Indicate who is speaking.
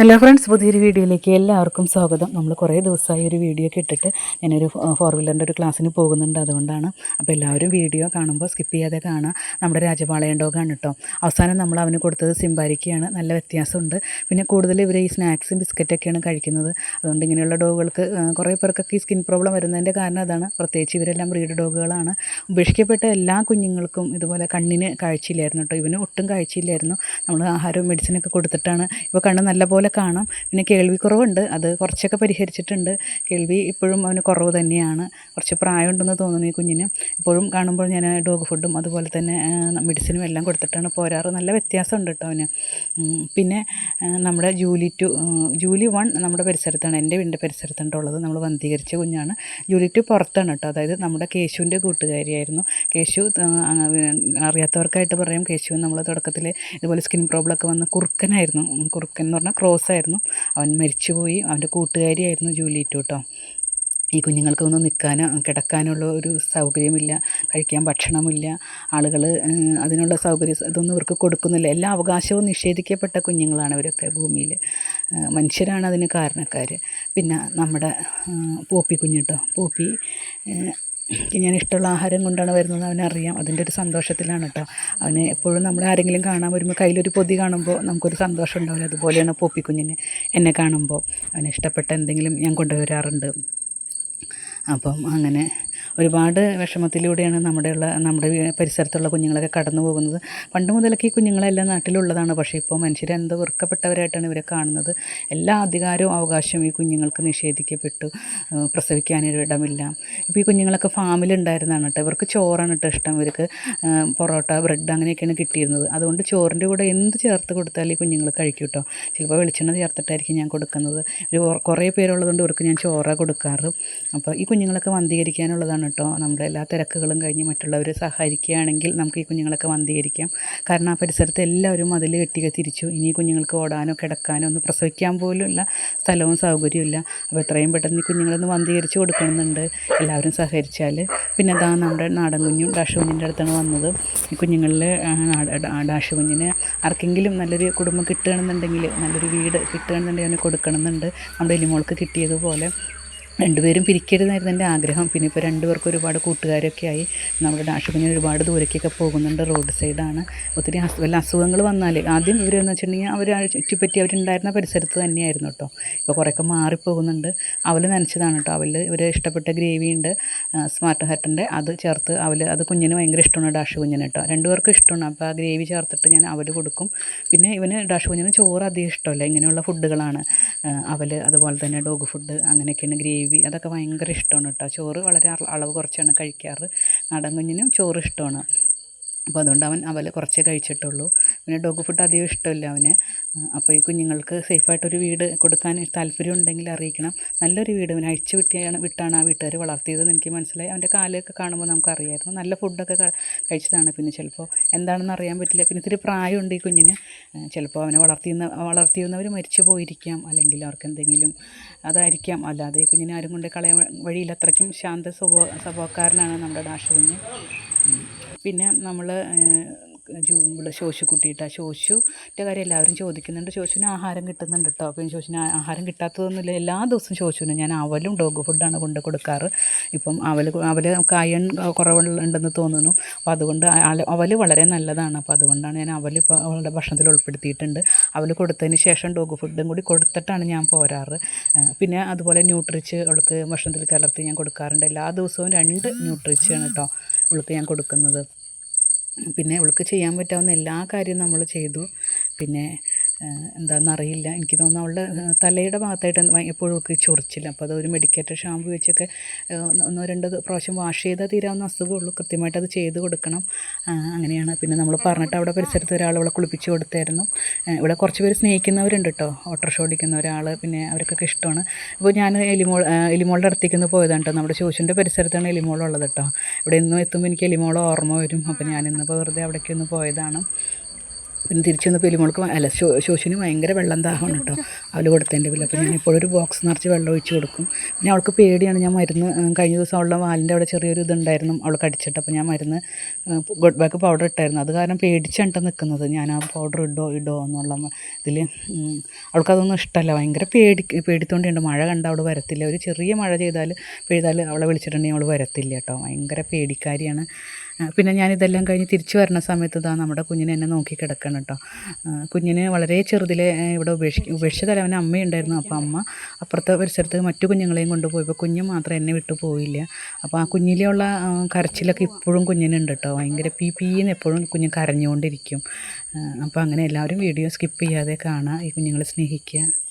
Speaker 1: Hello friends പുതിയൊരു വീഡിയോയിലേക്ക് എല്ലാവർക്കും സ്വാഗതം. നമ്മൾ കുറേ ദിവസമായി ഒരു വീഡിയോ ഒക്കെ ഇട്ടിട്ട് ഞാനൊരു ഫോർ വീലറിന്റെ ഒരു ക്ലാസ്സിന് പോകുന്നുണ്ട് അതുകൊണ്ടാണ്. അപ്പോൾ എല്ലാവരും വീഡിയോ കാണുമ്പോൾ സ്കിപ്പ് ചെയ്യാതെ കാണാം. നമ്മുടെ രാജപാളയം ഡോഗാണ് കേട്ടോ അവസാനം നമ്മൾ അവന് കൊടുത്തത് സിംബാരിക്കയാണ്. നല്ല വ്യത്യാസമുണ്ട്. പിന്നെ കൂടുതൽ ഇവർ ഈ സ്നാക്സും ബിസ്ക്കറ്റൊക്കെയാണ് കഴിക്കുന്നത്. അതുകൊണ്ട് ഇങ്ങനെയുള്ള ഡോഗുകൾക്ക് കുറേ പേർക്കൊക്കെ ഈ സ്കിൻ പ്രോബ്ലം വരുന്നതിന്റെ കാരണം അതാണ്. പ്രത്യേകിച്ച് ഇവരെല്ലാം ബ്രീഡ് ഡോഗുകളാണ് ഉപേക്ഷിക്കപ്പെട്ട എല്ലാ കുഞ്ഞുങ്ങൾക്കും ഇതുപോലെ കണ്ണിന് കാഴ്ചയില്ലായിരുന്നു കേട്ടോ ഇവന് ഒട്ടും കാഴ്ചയില്ലായിരുന്നു. നമ്മൾ ആഹാരവും മെഡിസിനൊക്കെ കൊടുത്തിട്ടാണ്. ഇപ്പോൾ കണ്ണ് നല്ലപോലെ കാണാം. പിന്നെ കേൾവി കുറവുണ്ട് അത് കുറച്ചൊക്കെ പരിഹരിച്ചിട്ടുണ്ട്. കേൾവി ഇപ്പോഴും അവന് കുറവ് തന്നെയാണ്. കുറച്ച് പ്രായമുണ്ടെന്ന് തോന്നുന്നു ഈ കുഞ്ഞിന്. ഇപ്പോഴും കാണുമ്പോൾ ഞാൻ ഡോഗ് ഫുഡും അതുപോലെ തന്നെ മെഡിസിനും എല്ലാം കൊടുത്തിട്ടാണ് പോരാറ്. നല്ല വ്യത്യാസമുണ്ട് കേട്ടോ അവന്. പിന്നെ നമ്മുടെ ജൂലി ടു ജൂലി വൺ നമ്മുടെ പരിസരത്താണ്. എന്റെ വീടിന്റെ പരിസരത്താണ് ഉള്ളത്. നമ്മൾ വന്ധീകരിച്ച കുഞ്ഞാണ്. ജൂലി ടു പുറത്താണ് കേട്ടോ. അതായത് നമ്മുടെ കേശുവിന്റെ കൂട്ടുകാരിയായിരുന്നു. കേശു അറിയാത്തവർക്കായിട്ട് പറയാം. കേശു നമ്മൾ തുടക്കത്തിൽ ഇതുപോലെ സ്കിൻ പ്രോബ്ലം ഒക്കെ വന്ന് കുറുക്കനായിരുന്നു. കുറുക്കൻ എന്ന് പറഞ്ഞാൽ ക്രോസ് ആയിരുന്നു അവൻ മരിച്ചുപോയി. അവന്റെ കൂട്ടുകാരിയായിരുന്നു ജൂലി ടു കേട്ടോ ഈ കുഞ്ഞുങ്ങൾക്കൊന്നും നിൽക്കാനോ കിടക്കാനുള്ള ഒരു സൗകര്യമില്ല കഴിക്കാൻ ഭക്ഷണമില്ല. ആളുകൾ അതിനുള്ള സൗകര്യം ഇതൊന്നും ഇവർക്ക് കൊടുക്കുന്നില്ല. എല്ലാ അവകാശവും നിഷേധിക്കപ്പെട്ട കുഞ്ഞുങ്ങളാണ് ഇവരൊക്കെ ഭൂമിയിൽ. മനുഷ്യരാണ് അതിന് കാരണക്കാർ പിന്നെ നമ്മുടെ പോപ്പി കുഞ്ഞിട്ടോ പോപ്പി ഞാൻ ഇഷ്ടമുള്ള ആഹാരം കൊണ്ടാണ് വരുന്നത് അവനറിയാം. അതിന്റെ ഒരു സന്തോഷത്തിലാണ് കേട്ടോ. അവന് എപ്പോഴും നമ്മൾ ആരെങ്കിലും കാണാൻ വരുമ്പോൾ കയ്യിലൊരു പൊതി കാണുമ്പോൾ നമുക്കൊരു സന്തോഷം ഉണ്ടാവില്ല. അതുപോലെയാണ് പോപ്പിക്കുഞ്ഞിന് എന്നെ കാണുമ്പോൾ. അവന് ഇഷ്ടപ്പെട്ട എന്തെങ്കിലും ഞാൻ കൊണ്ടുവരാറുണ്ട്. അപ്പം അങ്ങനെ ഒരുപാട് വിഷമത്തിലൂടെയാണ് നമ്മുടെയുള്ള നമ്മുടെ പരിസരത്തുള്ള കുഞ്ഞുങ്ങളൊക്കെ കടന്നു പോകുന്നത്. പണ്ട് മുതലൊക്കെ ഈ കുഞ്ഞുങ്ങളെല്ലാം നാട്ടിലുള്ളതാണ്. പക്ഷേ ഇപ്പോൾ മനുഷ്യർ എന്തോ വെറുക്കപ്പെട്ടവരായിട്ടാണ് ഇവരെ കാണുന്നത്. എല്ലാ അധികാരവും അവകാശവും ഈ കുഞ്ഞുങ്ങൾക്ക് നിഷേധിക്കപ്പെട്ടു. ഏഹ് പ്രസവിക്കാനൊരു ഇടമില്ല ഇപ്പോൾ ഈ കുഞ്ഞുങ്ങളൊക്കെ ഫാമിലുണ്ടായിരുന്നതാണ് കേട്ടോ. ഇവർക്ക് ചോറാണ് കേട്ടോ ഇഷ്ടം. ഇവർക്ക് പൊറോട്ട ബ്രെഡ് അങ്ങനെയൊക്കെയാണ് കിട്ടിയിരുന്നത്. അതുകൊണ്ട് ചോറിന്റെ കൂടെ എന്ത് ചേർത്ത് കൊടുത്താലും ഈ കുഞ്ഞുങ്ങൾ കഴിക്കും കേട്ടോ. ചിലപ്പോൾ വെളിച്ചെണ്ണ ചേർത്തിട്ടായിരിക്കും ഞാൻ കൊടുക്കുന്നത്. ഒരു കുറേ പേരുള്ളതുകൊണ്ട് ഇവർക്ക് ഞാൻ ചോറ കൊടുക്കാറ്. അപ്പോൾ ഈ കുഞ്ഞുങ്ങളൊക്കെ വന്ധീകരിക്കാനുള്ളതാണ് കേട്ടോ. നമ്മുടെ എല്ലാ തിരക്കുകളും കഴിഞ്ഞ് മറ്റുള്ളവരെ സഹായിക്കുകയാണെങ്കിൽ നമുക്ക് ഈ കുഞ്ഞുങ്ങളൊക്കെ വന്ധീകരിക്കാം കാരണം ആ പരിസരത്ത് എല്ലാവരും അതിൽ കെട്ടിക തിരിച്ചു. ഇനി കുഞ്ഞുങ്ങൾക്ക് ഓടാനോ കിടക്കാനോ ഒന്ന് പ്രസവിക്കാൻ പോലുമില്ല. സ്ഥലവും സൗകര്യമില്ല അപ്പോൾ എത്രയും പെട്ടെന്ന് ഈ കുഞ്ഞുങ്ങളൊന്ന് വന്ധീകരിച്ച് കൊടുക്കണമെന്നുണ്ട്. എല്ലാവരും സഹകരിച്ചാൽ. പിന്നെ അതാ നമ്മുടെ നാടൻ കുഞ്ഞും ഡാഷ് കുഞ്ഞിന്റെ അടുത്താണ് വന്നത്. ഈ കുഞ്ഞുങ്ങളിൽ ഡാഷ് കുഞ്ഞിന് ആർക്കെങ്കിലും നല്ലൊരു കുടുംബം കിട്ടുകയാണെന്നുണ്ടെങ്കിൽ നല്ലൊരു വീട് കിട്ടുകയാണെന്നുണ്ടെങ്കിൽ അവന് കൊടുക്കണമെന്നുണ്ട്. നമ്മുടെ എലിമോൾക്ക് കിട്ടിയതുപോലെ. രണ്ടുപേരും പിരിക്കരുതായിരുന്നു എന്റെ ആഗ്രഹം. പിന്നെ ഇപ്പോൾ രണ്ടുപേർക്കും ഒരുപാട് കൂട്ടുകാരൊക്കെ ആയി. നമ്മുടെ ഡാഷുകുഞ്ഞിന് ഒരുപാട് ദൂരേക്കൊക്കെ പോകുന്നുണ്ട് റോഡ് സൈഡാണ് ഒത്തിരി അസു വല്ല അസുഖങ്ങൾ വന്നാൽ ആദ്യം ഇവരെന്ന് വെച്ചിട്ടുണ്ടെങ്കിൽ അവർ ചുറ്റിപ്പറ്റി അവരുണ്ടായിരുന്ന പരിസരത്ത് തന്നെയായിരുന്നു കേട്ടോ. ഇപ്പോൾ കുറേയൊക്കെ മാറിപ്പോകുന്നുണ്ട്. അവൽ നനച്ചതാണ് കേട്ടോ. അവൽ ഇവർ ഇഷ്ടപ്പെട്ട ഗ്രേവി ഉണ്ട് സ്മാർട്ട് ഹട്ടിന്റെ അത് ചേർത്ത് അവൽ അത് കുഞ്ഞിന് ഭയങ്കര ഇഷ്ടമാണ് ഡാഷ് കുഞ്ഞിന് കേട്ടോ. രണ്ടുപേർക്കും ഇഷ്ടമാണ്. അപ്പോൾ ആ ഗ്രേവി ചേർത്തിട്ട് ഞാൻ അവൽ കൊടുക്കും. പിന്നെ ഇവന് ഡാഷ് കുഞ്ഞിന് ചോറ് അധികം ഇഷ്ടമല്ല. ഇങ്ങനെയുള്ള ഫുഡുകളാണ് അവൽ അതുപോലെ തന്നെ ഡോഗ് ഫുഡ് അങ്ങനെയൊക്കെയാണ് ഗ്രേവി അതൊക്കെ ഭയങ്കര ഇഷ്ടമാണ് കേട്ടോ. ചോറ് വളരെ അളവ് കുറച്ചാണ് കഴിക്കാറ്. നാടൻ കുഞ്ഞിനും ചോറ് ഇഷ്ടമാണ്. അപ്പോൾ അതുകൊണ്ട് അവൻ അവൽ കുറച്ചേ കഴിച്ചിട്ടുള്ളൂ. പിന്നെ ഡോഗ് ഫുഡ് അധികം ഇഷ്ടമില്ല അവന്. അപ്പോൾ ഈ കുഞ്ഞുങ്ങൾക്ക് സേഫായിട്ടൊരു വീട് കൊടുക്കാൻ താല്പര്യം ഉണ്ടെങ്കിൽ അറിയിക്കണം. നല്ലൊരു വീട് അവൻ അഴിച്ചു വിട്ടിയാണ് വിട്ടാണ് ആ വീട്ടുകാർ വളർത്തിയതെന്ന് എനിക്ക് മനസ്സിലായി. അവന്റെ കാലൊക്കെ കാണുമ്പോൾ നമുക്കറിയായിരുന്നു. നല്ല ഫുഡൊക്കെ കഴിച്ചതാണ് പിന്നെ ചിലപ്പോൾ എന്താണെന്ന് അറിയാൻ പറ്റില്ല. പിന്നെ ഇത്തിരി പ്രായമുണ്ട് ഈ കുഞ്ഞിന്. ചിലപ്പോൾ അവനെ വളർത്തിയുന്ന വളർത്തിയുന്നവർ മരിച്ചു പോയിരിക്കാം. അല്ലെങ്കിൽ അവർക്ക് എന്തെങ്കിലും അതായിരിക്കാം. അല്ലാതെ ഈ കുഞ്ഞിനെ ആരും കൊണ്ട് കളയാൻ വഴിയില്ല. അത്രയ്ക്കും ശാന്ത സ്വഭാവ സ്വഭാവക്കാരനാണ് നമ്മുടെ ഡാഷ് കുഞ്ഞ് ഉം. പിന്നെ നമ്മൾ ജൂ ഇവിടെ ശോശുക്കുട്ടിയിട്ട ശോശുന്റെ കാര്യം എല്ലാവരും ചോദിക്കുന്നുണ്ട്. ശോശുവിന് ആഹാരം കിട്ടുന്നുണ്ട് കേട്ടോ അപ്പം ശോശുവിന് ആഹാരം കിട്ടാത്തതൊന്നുമില്ല. എല്ലാ ദിവസവും ശോശുവിന്. ഞാൻ അവലും ഡോഗ് ഫുഡാണ് കൊണ്ട് കൊടുക്കാറ്. ഇപ്പം അവൽ അവൽ കായൺ കുറവുണ്ടെന്ന് തോന്നുന്നു. അപ്പോൾ അതുകൊണ്ട് അവൽ വളരെ നല്ലതാണ്. അപ്പോൾ അതുകൊണ്ടാണ് ഞാൻ അവൽ ഇപ്പോൾ അവളുടെ ഭക്ഷണത്തിൽ ഉൾപ്പെടുത്തിയിട്ടുണ്ട്. അവൽ കൊടുത്തതിന് ശേഷം ഡോഗ് ഫുഡും കൂടി കൊടുത്തിട്ടാണ് ഞാൻ പോരാറ്. പിന്നെ അതുപോലെ ന്യൂട്രിച്ച് അവൾക്ക് ഭക്ഷണത്തിൽ കലർത്തി ഞാൻ കൊടുക്കാറുണ്ട്. എല്ലാ ദിവസവും രണ്ട് ന്യൂട്രിച്ചാണ് കേട്ടോ അവൾക്ക് ഞാൻ കൊടുക്കുന്നത്. പിന്നെ ഇവൾക്ക് ചെയ്യാൻ പറ്റാവുന്ന എല്ലാ കാര്യവും നമ്മൾ ചെയ്തു. പിന്നെ എന്താണെന്നറിയില്ല എനിക്ക് തോന്നുന്നു അവളുടെ തലയുടെ ഭാഗത്തായിട്ട് എപ്പോഴും അവൾക്ക് ചൊറിച്ചില്ല. അപ്പോൾ അത് ഒരു മെഡിക്കേറ്റഡ് ഷാമ്പു വെച്ചൊക്കെ ഒന്ന് രണ്ടോ പ്രാവശ്യം വാഷ് ചെയ്താൽ തീരാവുന്ന അസുഖമുള്ളൂ. കൃത്യമായിട്ട് അത് ചെയ്ത് കൊടുക്കണം. അങ്ങനെയാണ്. പിന്നെ നമ്മൾ പറഞ്ഞിട്ട് അവിടെ പരിസരത്ത് ഒരാൾ അവളെ കുളിപ്പിച്ച് കൊടുത്തായിരുന്നു. ഇവിടെ കുറച്ച് പേര് സ്നേഹിക്കുന്നവരുണ്ട് കേട്ടോ ഓട്ടോറിക്ഷ ഓടിക്കുന്ന ഒരാൾ പിന്നെ അവർക്കൊക്കെ ഇഷ്ടമാണ്. അപ്പോൾ ഞാൻ എലിമോൾ എലിമോളുടെ അടുത്തേക്ക് ഒന്ന് പോയതാണ് കേട്ടോ നമ്മുടെ ശോശുന്റെ പരിസരത്താണ് എലിമോളുള്ളത് കേട്ടോ ഇവിടെ ഇന്നും എത്തുമ്പോൾ എനിക്ക് എലിമോൾ ഓർമ്മ വരും. അപ്പോൾ ഞാനിന്ന് വെറുതെ അവിടേക്ക് ഒന്ന് പോയതാണ്. പിന്നെ തിരിച്ചു വന്നപ്പോൾ എലിമോൾക്ക് അല്ല ശോ ശോശിന് ഭയങ്കര വെള്ളം ദാഹമാണ് കേട്ടോ. അവൾ കൊടുത്തതിന്റെ പിന്നെ അപ്പോൾ ഞാൻ എപ്പോഴും ഒരു ബോക്സ് നിറച്ച് വെള്ളം ഒഴിച്ച് കൊടുക്കും. പിന്നെ അവൾക്ക് പേടിയാണ് ഞാൻ മരുന്ന് കഴിഞ്ഞ ദിവസം അവളുടെ വാലിന്റെ അവിടെ ചെറിയൊരു ഇതുണ്ടായിരുന്നു അവൾ കടിച്ചിട്ട്. അപ്പോൾ ഞാൻ മരുന്ന് ഗുഡ് ബാക്ക് പൗഡർ ഇട്ടായിരുന്നു. അത് കാരണം പേടിച്ചാണ് നിൽക്കുന്നത് ഞാൻ ആ പൗഡർ ഇടോ ഇടോ എന്നുള്ള ഇതിൽ അവൾക്കതൊന്നും ഇഷ്ടമല്ല ഭയങ്കര പേടി പേടിത്തോണ്ടിയുണ്ട് മഴ കണ്ട അവിടെ വരത്തില്ല. ഒരു ചെറിയ മഴ ചെയ്താൽ പെയ്താൽ അവളെ വിളിച്ചിട്ടുണ്ടെങ്കിൽ അവൾ വരത്തില്ല കേട്ടോ. ഭയങ്കര പേടിക്കാരിയാണ്. ആ, ഞാൻ ഇതെല്ലാം കഴിഞ്ഞ് തിരിച്ചു വരുന്ന സമയത്ത് ഇതാ നമ്മുടെ കുഞ്ഞിനെ എന്നെ നോക്കി കിടക്കണം കേട്ടോ. കുഞ്ഞിന് വളരെ ചെറുതിലെ ഇവിടെ ഉപേക്ഷിക്കും ഉപേക്ഷിച്ചതല്ല തലവന് അമ്മയുണ്ടായിരുന്നു. അപ്പോൾ അമ്മ അപ്പുറത്തെ പരിസരത്ത് മറ്റു കുഞ്ഞുങ്ങളെയും കൊണ്ടുപോയപ്പോൾ കുഞ്ഞ് മാത്രം എന്നെ വിട്ടു പോയില്ല. അപ്പോൾ ആ കുഞ്ഞിലുള്ള കരച്ചിലൊക്കെ ഇപ്പോഴും കുഞ്ഞിനുണ്ട് കേട്ടോ. ഭയങ്കര പി പീന്ന് എപ്പോഴും കുഞ്ഞ് കരഞ്ഞുകൊണ്ടിരിക്കും. അപ്പോൾ അങ്ങനെ എല്ലാവരും വീഡിയോ സ്കിപ്പ് ചെയ്യാതെ കാണുക ഈ കുഞ്ഞുങ്ങളെ സ്നേഹിക്കുക.